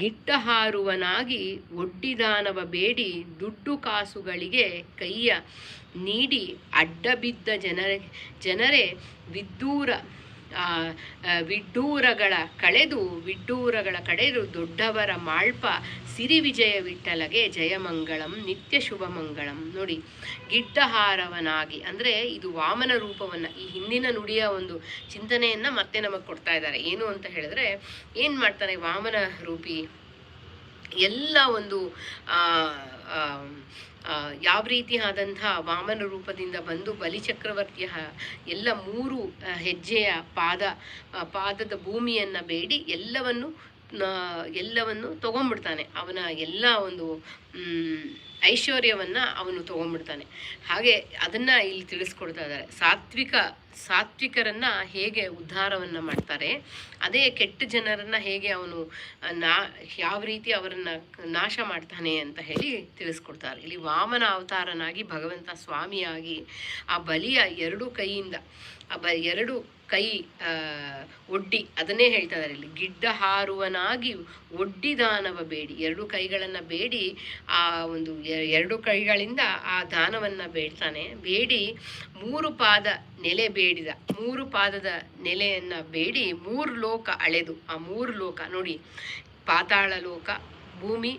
ಗಿಟ್ಟ ಹಾರುವನಾಗಿ ಒಡ್ಡಿದಾನವ ಬೇಡಿ, ದುಡ್ಡು ಕಾಸುಗಳಿಗೆ ಕೈಯ ನೀಡಿ ಅಡ್ಡಬಿದ್ದ ಜನರೇ, ಜನರ ವಿದ್ದೂರ ವಿಡ್ಡೂರಗಳ ಕಳೆದು, ವಿಡ್ಡೂರಗಳ ಕಡೆದು ದೊಡ್ಡವರ ಮಾಳ್ಪ ಸಿರಿ ವಿಜಯ ವಿಠಲಗೆ ಜಯಮಂಗಳಂ, ನಿತ್ಯ ಶುಭಮಂಗಳಂ. ನೋಡಿ, ಗಿಡ್ಡಹಾರವನಾಗಿ, ಅಂದರೆ ಇದು ವಾಮನ ರೂಪವನ್ನು, ಈ ಹಿಂದಿನ ನುಡಿಯ ಒಂದು ಚಿಂತನೆಯನ್ನು ಮತ್ತೆ ನಮಗೆ ಕೊಡ್ತಾ ಇದ್ದಾರೆ. ಏನು ಅಂತ ಹೇಳಿದ್ರೆ, ಏನು ಮಾಡ್ತಾನೆ ವಾಮನ ರೂಪಿ? ಎಲ್ಲ ಒಂದು ಯಾವ ರೀತಿ ಆದಂಥ ವಾಮನ ರೂಪದಿಂದ ಬಂದು ಬಲಿಚಕ್ರವರ್ತಿಯ ಎಲ್ಲ ಮೂರು ಹೆಜ್ಜೆಯ ಪಾದ ಪಾದದ ಭೂಮಿಯನ್ನು ಬೇಡಿ, ಎಲ್ಲವನ್ನು ಎಲ್ಲವನ್ನು ತಗೊಂಡ್ಬಿಡ್ತಾನೆ. ಅವನ ಎಲ್ಲ ಒಂದು ಐಶ್ವರ್ಯವನ್ನ ಅವನು ತೊಗೊಂಡ್ಬಿಡ್ತಾನೆ. ಹಾಗೆ ಅದನ್ನ ಇಲ್ಲಿ ತಿಳಿಸ್ಕೊಡ್ತಾ ಇದ್ದಾರೆ. ಸಾತ್ವಿಕ, ಸಾತ್ವಿಕರನ್ನ ಹೇಗೆ ಉದ್ಧಾರವನ್ನು ಮಾಡ್ತಾರೆ, ಅದೇ ಕೆಟ್ಟ ಜನರನ್ನ ಹೇಗೆ ಅವನು ನಾ, ಯಾವ ರೀತಿ ಅವರನ್ನು ನಾಶ ಮಾಡ್ತಾನೆ ಅಂತ ಹೇಳಿ ತಿಳಿಸ್ಕೊಡ್ತಾರೆ. ಇಲ್ಲಿ ವಾಮನ ಅವತಾರನಾಗಿ ಭಗವಂತ ಸ್ವಾಮಿಯಾಗಿ ಆ ಬಲಿಯ ಎರಡು ಕೈಯಿಂದ, ಆ ಬ, ಎರಡು ಕೈ ಒಡ್ಡಿ, ಅದನ್ನೇ ಹೇಳ್ತಾ ಇದ್ದಾರೆ ಇಲ್ಲಿ. ಗಿಡ್ಡ ಹಾರುವನಾಗಿ ಒಡ್ಡಿ ದಾನವ ಬೇಡಿ. ಎರಡು ಕೈಗಳನ್ನು ಬೇಡಿ, ಆ ಒಂದು ಎರಡು ಕೈಗಳಿಂದ ಆ ದಾನವನ್ನು ಬೇಡ್ತಾನೆ. ಬೇಡಿ, ಮೂರು ಪಾದ ನೆಲೆ ಬೇಡಿದ, ಮೂರು ಪಾದದ ನೆಲೆಯನ್ನು ಬೇಡಿ, ಮೂರು ಲೋಕ ಅಳೆದು, ಆ ಮೂರು ಲೋಕ ನೋಡಿ ಪಾತಾಳ ಲೋಕ ಭೂಮಿ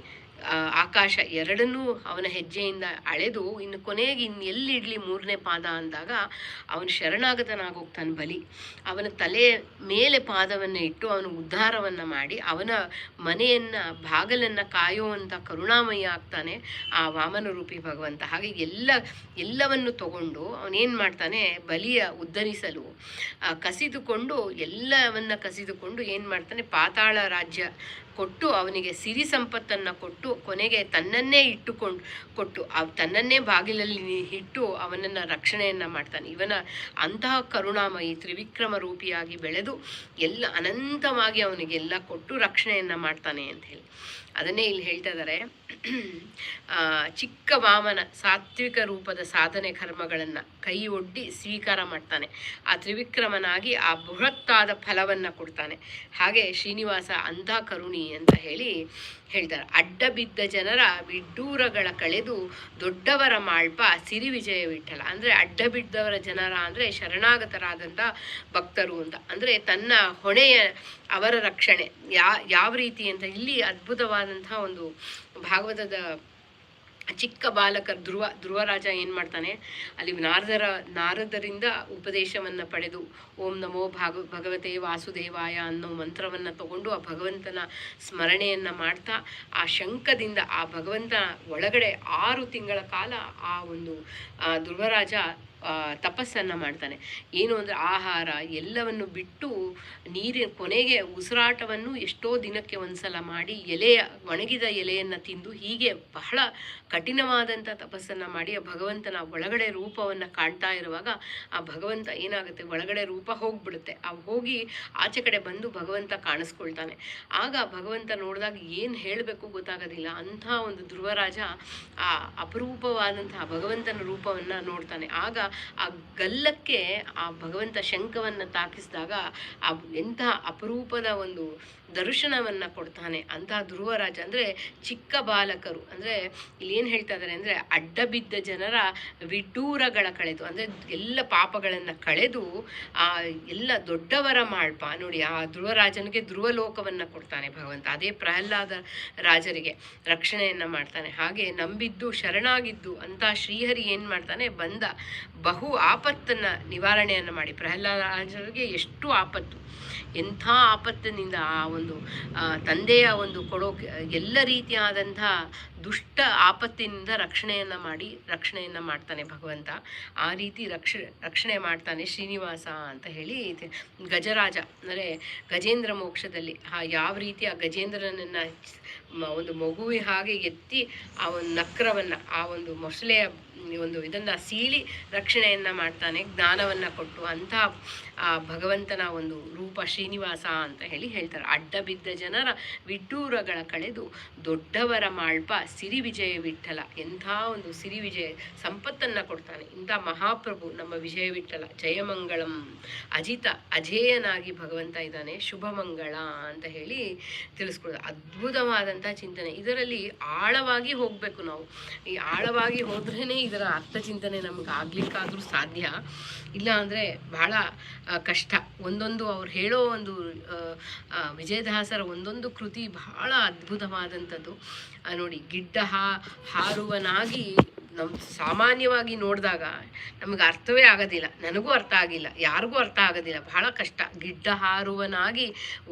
ಆಕಾಶ ಎರಡನ್ನೂ ಅವನ ಹೆಜ್ಜೆಯಿಂದ ಅಳೆದು ಇನ್ನು ಕೊನೆಗೆ ಇನ್ನು ಎಲ್ಲಿಡಲಿ ಮೂರನೇ ಪಾದ ಅಂದಾಗ ಅವನು ಶರಣಾಗತನಾಗೋಗ್ತಾನೆ ಬಲಿ. ಅವನ ತಲೆ ಮೇಲೆ ಪಾದವನ್ನು ಇಟ್ಟು ಅವನು ಉದ್ಧಾರವನ್ನು ಮಾಡಿ ಅವನ ಮನೆಯನ್ನು, ಬಾಗಲನ್ನು ಕಾಯುವಂಥ ಕರುಣಾಮಯ ಆಗ್ತಾನೆ ಆ ವಾಮನ ರೂಪಿ ಭಗವಂತ. ಹಾಗೆ ಎಲ್ಲ, ಎಲ್ಲವನ್ನು ತಗೊಂಡು ಅವನೇನು ಮಾಡ್ತಾನೆ? ಬಲಿಯ ಉದ್ಧರಿಸಲು ಕಸಿದುಕೊಂಡು ಎಲ್ಲವನ್ನ ಕಸಿದುಕೊಂಡು ಏನು ಮಾಡ್ತಾನೆ? ಪಾತಾಳ ರಾಜ್ಯ ಕೊಟ್ಟು ಅವನಿಗೆ ಸಿರಿ ಸಂಪತ್ತನ್ನು ಕೊಟ್ಟು ಕೊನೆಗೆ ತನ್ನನ್ನೇ ಇಟ್ಟುಕೊಂಡು ಕೊಟ್ಟು ಅವ್ ತನ್ನನ್ನೇ ಬಾಗಿಲಲ್ಲಿ ಇಟ್ಟು ಅವನನ್ನು ರಕ್ಷಣೆಯನ್ನು ಮಾಡ್ತಾನೆ. ಇವನ ಅಂತಹ ಕರುಣಾಮಯಿ ತ್ರಿವಿಕ್ರಮ ರೂಪಿಯಾಗಿ ಬೆಳೆದು ಎಲ್ಲ ಅನಂತವಾಗಿ ಅವನಿಗೆಲ್ಲ ಕೊಟ್ಟು ರಕ್ಷಣೆಯನ್ನು ಮಾಡ್ತಾನೆ ಅಂತ ಹೇಳಿ. ಅದನ್ನೇ ಇಲ್ಲಿ ಹೇಳ್ತಾ ಇದ್ದಾರೆ ಚಿಕ್ಕ ವಾಮನ ಸಾತ್ವಿಕ ರೂಪದ ಸಾಧನೆ ಕರ್ಮಗಳನ್ನು ಕೈ ಒಡ್ಡಿ ಸ್ವೀಕಾರ ಮಾಡ್ತಾನೆ. ಆ ತ್ರಿವಿಕ್ರಮನಾಗಿ ಆ ಬೃಹತ್ತಾದ ಫಲವನ್ನು ಕೊಡ್ತಾನೆ. ಹಾಗೆ ಶ್ರೀನಿವಾಸ ಅಂಧ ಕರುಣಿ ಅಂತ ಹೇಳಿ ಹೇಳ್ತಾರೆ. ಅಡ್ಡ ಬಿದ್ದ ಜನರ ವಿಡ್ಡೂರಗಳ ಕಳೆದು ದೊಡ್ಡವರ ಮಾಳ್ಪ ಸಿರಿ ವಿಜಯ ವಿಠಲ ಅಂದರೆ ಅಡ್ಡ ಬಿದ್ದವರ ಜನರ ಅಂದರೆ ಶರಣಾಗತರಾದಂಥ ಭಕ್ತರು ಅಂತ. ಅಂದರೆ ತನ್ನ ಹೊಣೆಯ ಅವರ ರಕ್ಷಣೆ, ಯಾ, ಯಾವ ರೀತಿ ಅಂತ ಇಲ್ಲಿ ಅದ್ಭುತವಾದಂತಹ ಒಂದು ಭಾಗವತದ ಚಿಕ್ಕ ಬಾಲಕ ಧ್ರುವ, ಧ್ರುವರಾಜ ಏನು ಮಾಡ್ತಾನೆ, ಅಲ್ಲಿ ನಾರದರ, ನಾರದರಿಂದ ಉಪದೇಶವನ್ನು ಪಡೆದು ಓಂ ನಮೋ ಭಾಗ, ಭಗವತೆ ವಾಸುದೇವಾಯ ಅನ್ನೋ ಮಂತ್ರವನ್ನು ತಗೊಂಡು ಆ ಭಗವಂತನ ಸ್ಮರಣೆಯನ್ನು ಮಾಡ್ತಾ, ಆ ಶಂಕದಿಂದ ಆ ಭಗವಂತ ಒಳಗಡೆ ಆರು ತಿಂಗಳ ಕಾಲ ಆ ಒಂದು ಧ್ರುವರಾಜ ತಪಸ್ಸನ್ನು ಮಾಡ್ತಾನೆ. ಏನು ಅಂದರೆ ಆಹಾರ ಎಲ್ಲವನ್ನು ಬಿಟ್ಟು ನೀರಿನ ಕೊನೆಗೆ ಉಸಿರಾಟವನ್ನು ಎಷ್ಟೋ ದಿನಕ್ಕೆ ಒಂದ್ಸಲ ಮಾಡಿ ಎಲೆಯ ಒಣಗಿದ ಎಲೆಯನ್ನು ತಿಂದು ಹೀಗೆ ಬಹಳ ಕಠಿಣವಾದಂಥ ತಪಸ್ಸನ್ನು ಮಾಡಿ ಆ ಭಗವಂತನ ಒಳಗಡೆ ರೂಪವನ್ನು ಕಾಣ್ತಾ ಇರುವಾಗ ಆ ಭಗವಂತ ಏನಾಗುತ್ತೆ? ಒಳಗಡೆ ರೂಪ ಹೋಗ್ಬಿಡುತ್ತೆ. ಆ ಹೋಗಿ ಆಚೆ ಕಡೆ ಬಂದು ಭಗವಂತ ಕಾಣಿಸ್ಕೊಳ್ತಾನೆ. ಆಗ ಭಗವಂತ ನೋಡಿದಾಗ ಏನು ಹೇಳಬೇಕು ಗೊತ್ತಾಗೋದಿಲ್ಲ. ಅಂಥ ಒಂದು ಧ್ರುವರಾಜ ಆ ಅಪರೂಪವಾದಂತಹ ಭಗವಂತನ ರೂಪವನ್ನು ನೋಡ್ತಾನೆ. ಆಗ ಆ ಗಲ್ಲಕ್ಕೆ ಆ ಭಗವಂತ ಶಂಖವನ್ನು ತಾಕಿಸಿದಾಗ ಆ ಎಂಥ ಅಪರೂಪದ ಒಂದು ದರ್ಶನವನ್ನು ಕೊಡ್ತಾನೆ ಅಂತಹ ಧ್ರುವರಾಜ ಅಂದರೆ ಚಿಕ್ಕ ಬಾಲಕರು. ಅಂದರೆ ಇಲ್ಲಿ ಏನು ಹೇಳ್ತಾ ಇದ್ದಾರೆ ಅಂದರೆ ಅಡ್ಡ ಬಿದ್ದ ಜನರ ವಿಡ್ಡೂರಗಳ ಕಳೆದು, ಅಂದರೆ ಎಲ್ಲ ಪಾಪಗಳನ್ನು ಕಳೆದು, ಆ ಎಲ್ಲ ದೊಡ್ಡವರ ಮಾಡ್ಪ. ನೋಡಿ, ಆ ಧ್ರುವರಾಜನಿಗೆ ಧ್ರುವಲೋಕವನ್ನು ಕೊಡ್ತಾನೆ ಭಗವಂತ. ಅದೇ ಪ್ರಹ್ಲಾದ ರಾಜರಿಗೆ ರಕ್ಷಣೆಯನ್ನು ಮಾಡ್ತಾನೆ. ಹಾಗೆ ನಂಬಿದ್ದು, ಶರಣಾಗಿದ್ದು ಅಂತ ಶ್ರೀಹರಿ ಏನು ಮಾಡ್ತಾನೆ? ಬಂದ ಬಹು ಆಪತ್ತನ್ನು ನಿವಾರಣೆಯನ್ನು ಮಾಡಿ. ಪ್ರಹ್ಲಾದ ರಾಜರಿಗೆ ಎಷ್ಟು ಆಪತ್ತು. ಎಂಥ ಆಪತ್ತಿನಿಂದ ಆ ಒಂದು ತಂದೆಯ ಒಂದು ಕೊಡೋ ಎಲ್ಲ ರೀತಿಯಾದಂಥ ದುಷ್ಟ ಆಪತ್ತಿನಿಂದ ರಕ್ಷಣೆಯನ್ನು ಮಾಡಿ, ರಕ್ಷಣೆಯನ್ನು ಮಾಡ್ತಾನೆ ಭಗವಂತ. ಆ ರೀತಿ ರಕ್ಷ, ರಕ್ಷಣೆ ಮಾಡ್ತಾನೆ ಶ್ರೀನಿವಾಸ ಅಂತ ಹೇಳಿ. ಗಜರಾಜ, ಅಂದರೆ ಗಜೇಂದ್ರ ಮೋಕ್ಷದಲ್ಲಿ. ಆ ಯಾವ ರೀತಿ ಆ ಗಜೇಂದ್ರನನ್ನು ಒಂದು ಮಗುವಿ ಹಾಗೆ ಎತ್ತಿ ಆ ಒಂದು ನಕ್ರವನ್ನು, ಆ ಒಂದು ಮೊಸಳೆಯ ಒಂದು ಇದನ್ನು ಸೀಳಿ ರಕ್ಷಣೆಯನ್ನು ಮಾಡ್ತಾನೆ, ಜ್ಞಾನವನ್ನು ಕೊಟ್ಟು ಅಂಥ ಆ ಭಗವಂತನ ಒಂದು ರೂಪ ಶ್ರೀನಿವಾಸ ಅಂತ ಹೇಳಿ ಹೇಳ್ತಾರೆ. ಅಡ್ಡ ಬಿದ್ದ ಜನರ ವಿಡ್ಡೂರಗಳ ಕಳೆದು ದೊಡ್ಡವರ ಮಾಳ್ಪ ಸಿರಿ ವಿಜಯ ವಿಠಲ ಎಂಥ ಒಂದು ಸಿರಿ ವಿಜಯ ಸಂಪತ್ತನ್ನು ಕೊಡ್ತಾನೆ. ಇಂಥ ಮಹಾಪ್ರಭು ನಮ್ಮ ವಿಜಯ ವಿಠಲ ಜಯಮಂಗಳಂ ಅಜಿತ ಅಜೇಯನಾಗಿ ಭಗವಂತ ಇದ್ದಾನೆ. ಶುಭಮಂಗಳ ಅಂತ ಹೇಳಿ ತಿಳಿಸ್ಕೊಡೋದು. ಅದ್ಭುತವಾದಂಥ ಚಿಂತನೆ. ಇದರಲ್ಲಿ ಆಳವಾಗಿ ಹೋಗಬೇಕು ನಾವು. ಈ ಆಳವಾಗಿ ಹೋದ್ರೇ ಇದರ ಅರ್ಥ ಚಿಂತನೆ ನಮ್ಗೆ ಆಗ್ಲಿಕ್ಕಾದರೂ ಸಾಧ್ಯ. ಇಲ್ಲ ಅಂದರೆ ಬಹಳ ಕಷ್ಟ. ಒಂದೊಂದು ಅವ್ರು ಹೇಳೋ ಒಂದು ವಿಜಯದಾಸರ ಒಂದೊಂದು ಕೃತಿ ಬಹಳ ಅದ್ಭುತವಾದಂಥದ್ದು. ನೋಡಿ ಗಿಡ್ಡ ಹಾರುವನಾಗಿ ನಮ್ಮ ಸಾಮಾನ್ಯವಾಗಿ ನೋಡಿದಾಗ ನಮಗೆ ಅರ್ಥವೇ ಆಗೋದಿಲ್ಲ, ನನಗೂ ಅರ್ಥ ಆಗಿಲ್ಲ, ಯಾರಿಗೂ ಅರ್ಥ ಆಗೋದಿಲ್ಲ, ಬಹಳ ಕಷ್ಟ. ಗಿಡ್ಡ ಹಾರುವನಾಗಿ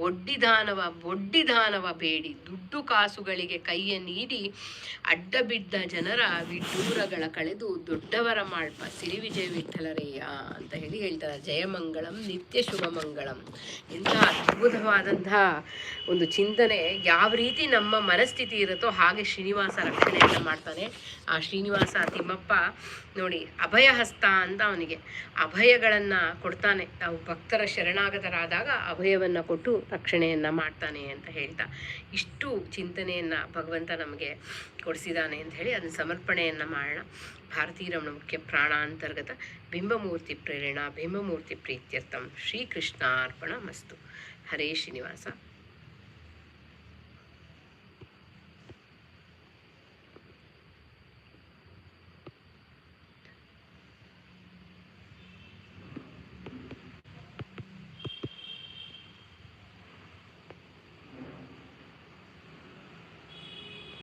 ಒಡ್ಡಿದಾನವ ಬೊಡ್ಡಿದಾನವ ಬೇಡಿ. ದುಡ್ಡು ಕಾಸುಗಳಿಗೆ ಕೈಯ ನೀಡಿ ಅಡ್ಡ ಬಿದ್ದ ಜನರ ವಿಡ್ಡೂರಗಳ ಕಳೆದು ದೊಡ್ಡವರ ಮಾಳ್ಪ. ಸಿರಿ ವಿಜಯ ವಿಠಲರೇಯ ಅಂತ ಹೇಳಿ ಹೇಳ್ತಾರೆ. ಜಯಮಂಗಳಂ ನಿತ್ಯ ಶುಭಮಂಗಳಂ ಇಂತಹ ಅದ್ಭುತವಾದಂತಹ ಒಂದು ಚಿಂತನೆ. ಯಾವ ರೀತಿ ನಮ್ಮ ಮನಸ್ಥಿತಿ ಇರುತ್ತೋ ಹಾಗೆ ಶ್ರೀನಿವಾಸ ರಕ್ಷಣೆಯನ್ನು ಮಾಡ್ತಾನೆ. ಆ ಶ್ರೀನಿವಾಸ ತಿಮ್ಮಪ್ಪ ನೋಡಿ ಅಭಯ ಹಸ್ತ ಅಂತ ಅವನಿಗೆ. ಅಭಯಗಳನ್ನು ಕೊಡ್ತಾನೆ. ನಾವು ಭಕ್ತರ ಶರಣಾಗತರಾದಾಗ ಅಭಯವನ್ನು ಕೊಟ್ಟು ರಕ್ಷಣೆಯನ್ನು ಮಾಡ್ತಾನೆ ಅಂತ ಹೇಳ್ತಾ ಇಷ್ಟು ಚಿಂತನೆಯನ್ನು ಭಗವಂತ ನಮಗೆ ಕೊಡಿಸಿದ್ದಾನೆ ಅಂತ ಹೇಳಿ ಅದನ್ನು ಸಮರ್ಪಣೆಯನ್ನು ಮಾಡೋಣ. ಭಾರತೀರಮಣ ಮುಖ್ಯ ಪ್ರಾಣಾಂತರ್ಗತ ಬಿಂಬಮೂರ್ತಿ ಪ್ರೇರಣಾ, ಬಿಂಬಮೂರ್ತಿ ಪ್ರೀತ್ಯರ್ಥಂ, ಶ್ರೀಕೃಷ್ಣಾರ್ಪಣ ಮಸ್ತು. ಹರೇ ಶ್ರೀನಿವಾಸ.